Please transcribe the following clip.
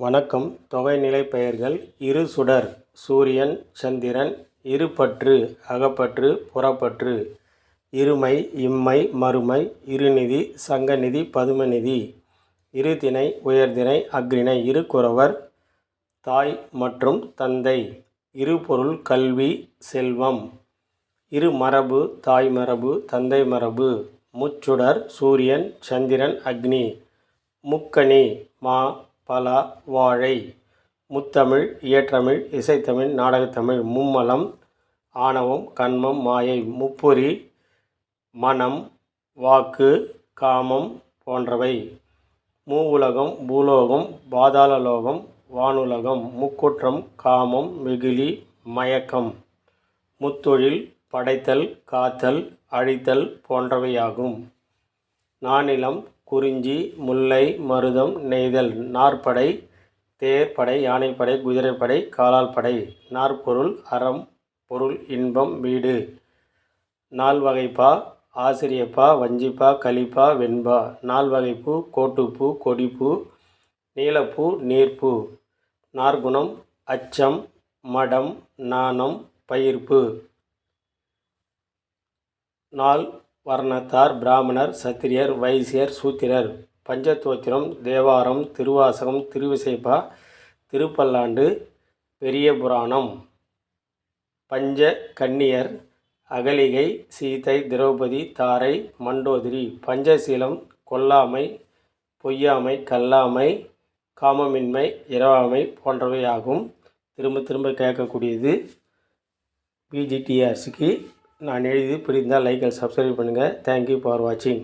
வணக்கம். தொகைநிலை பெயர்கள் இரு சுடர் சூரியன் சந்திரன் இருபற்று அகப்பற்று புறப்பற்று. இருமை இம்மை மறுமை இருநிதி சங்கநிதி பதுமநிதி. இருதிணை உயர்திணை அக்னிணை இரு குறவர் தாய் மற்றும் தந்தை. இருபொருள் கல்வி செல்வம். இருமரபு தாய் மரபு தந்தை மரபு. முச்சுடர் சூரியன் சந்திரன் அக்னி. முக்கணி மா பலா வாழை. முத்தமிழ் இயற்றமிழ் இசைத்தமிழ் நாடகத்தமிழ் மும்மலம் ஆணவம் கண்மம் மாயை முப்பொறி மனம் வாக்கு காமம் போன்றவை. மூவுலகம் பூலோகம் பாதாளலோகம் வானுலகம் முக்குற்றம் காமம் வெகுளி மயக்கம். முத்தொழில் படைத்தல் காத்தல் அழித்தல் போன்றவையாகும். நானிலம் குறிஞ்சி முல்லை மருதம் நெய்தல் நாற்படை தேர்ப்படை யானைப்படை குதிரைப்படை காலால் படை. நாற்பொருள் அறம் பொருள் இன்பம் வீடு. நால்வகைப்பா ஆசிரியப்பா வஞ்சிப்பா கலிப்பா வெண்பா. நால்வகைப்பூ கோட்டுப்பூ கொடிப்பூ நீலப்பூ நீர்ப்பூ. நார்குணம் அச்சம் மடம் நாணம் பயிர்ப்பு. நாள் வர்ணத்தார் பிராமணர் சத்திரியர் வைசியர் சூத்திரர். பஞ்சதோத்திரம் தேவாரம் திருவாசகம் திருவிசைப்பா திருப்பல்லாண்டு பெரிய புராணம். பஞ்ச கன்னியர் அகலிகை சீதை திரௌபதி தாரை மண்டோதிரி. பஞ்சசீலம் கொல்லாமை பொய்யாமை கல்லாமை காமமின்மை இரவாமை போன்றவையாகும். திரும்ப திரும்ப கேட்கக்கூடியது பிஜிடிஆர்சிக்கு நான் எழுதி புரிந்தால் லைக் அண்ட் சப்ஸ்கிரைப் பண்ணுங்கள் தேங்க்யூ ஃபார் வாட்சிங்